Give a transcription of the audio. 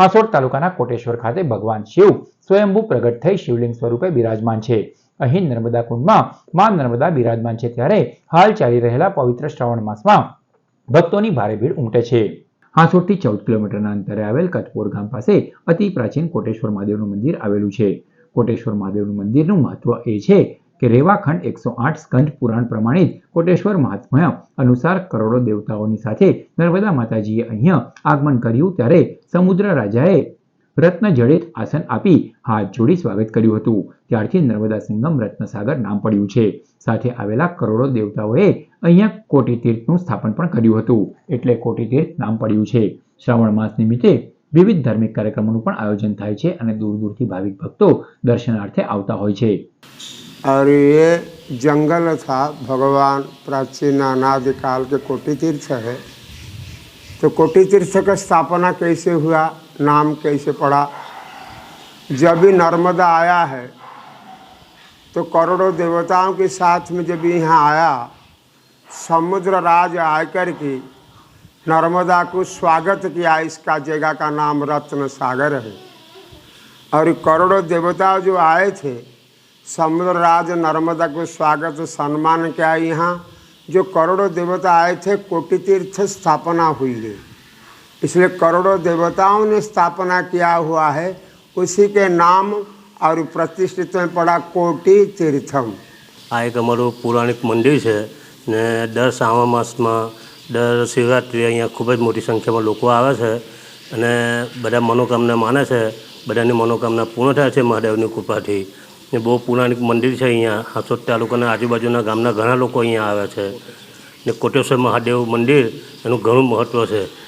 હાસોડ તાલુકાના કોટેશ્વર ખાતે ભગવાન શિવ સ્વયંભૂ પ્રગટ થઈ શિવલિંગ સ્વરૂપે બિરાજમાન છે. અહીં નર્મદા કુંડમાં માં નર્મદા બિરાજમાન છે ત્યારે હાલ ચાલી રહેલા પવિત્ર શ્રાવણ માસમાં ભક્તોની ભારે ભીડ ઉમટે છે. હાંસોડથી ચૌદ કિલોમીટરના અંતરે આવેલ કતપોર ગામ પાસે અતિ પ્રાચીન કોટેશ્વર મહાદેવનું મંદિર આવેલું છે. કોટેશ્વર મહાદેવનું મંદિરનું મહત્વ એ છે કે રેવાખંડ એકસો આઠ સ્કંદ પુરાણ પ્રમાણિત કોટેશ્વર મહાત્મય અનુસાર કરોડો દેવતાઓની સાથે નર્મદા માતાજીએ અહીંયા આગમન કર્યું ત્યારે સમુદ્ર રાજાએ રત્ન જડિત આસન આપી હાથ જોડી સ્વાગત કર્યું હતું. ત્યારથી નર્મદા સંગમ રત્નસાગર નામ પડ્યું છે. સાથે આવેલા કરોડો દેવતાઓએ અહીંયા કોટી તીર્થનું સ્થાપન પણ કર્યું હતું. એટલે કોટી તીર્થ નામ પડ્યું છે. શ્રાવણ માસ નિમિત્તે વિવિધ ધાર્મિક કાર્યક્રમોનું પણ આયોજન થાય છે અને દૂર દૂરથી ભાવિક ભક્તો દર્શનાર્થે આવતા હોય છે. और ये जंगल था, भगवान प्राचीन अनादि काल के कोटि तीर्थ है। तो कोटि तीर्थ का स्थापना कैसे हुआ, नाम कैसे पड़ा? जब भी नर्मदा आया है तो करोड़ों देवताओं के साथ में जब यहाँ आया, समुद्र राज आकर के, नर्मदा को स्वागत किया, इसका जगह का नाम रत्न सागर है। और करोड़ों देवता जो आए थे समुद्र राज नर्मदा को स्वागत सम्मान किया यहाँ जो करोड़ों देवता आए थे कोटि तीर्थ स्थापना हुई है इसलिए करोड़ों देवताओं ने स्थापना किया हुआ है उसी के नाम और प्रतिष्ठित में पड़ा कोटि तीर्थम આ એક અમારું પૌરાણિક મંદિર છે ને દર શ્રાવણ માસમાં દર શિવરાત્રિએ અહીંયા ખૂબ જ મોટી સંખ્યામાં લોકો આવે છે અને બધા મનોકામના માને છે બધાની મનોકામના પૂર્ણ થાય છે મહાદેવની કૃપાથી ને બહુ પૌરાણિક મંદિર છે અહીંયા હાંસોદ તાલુકાના આજુબાજુના ગામના ઘણા લોકો અહીંયા આવે છે. ને કોટેશ્વર મહાદેવ મંદિર એનું ઘણું મહત્ત્વ છે.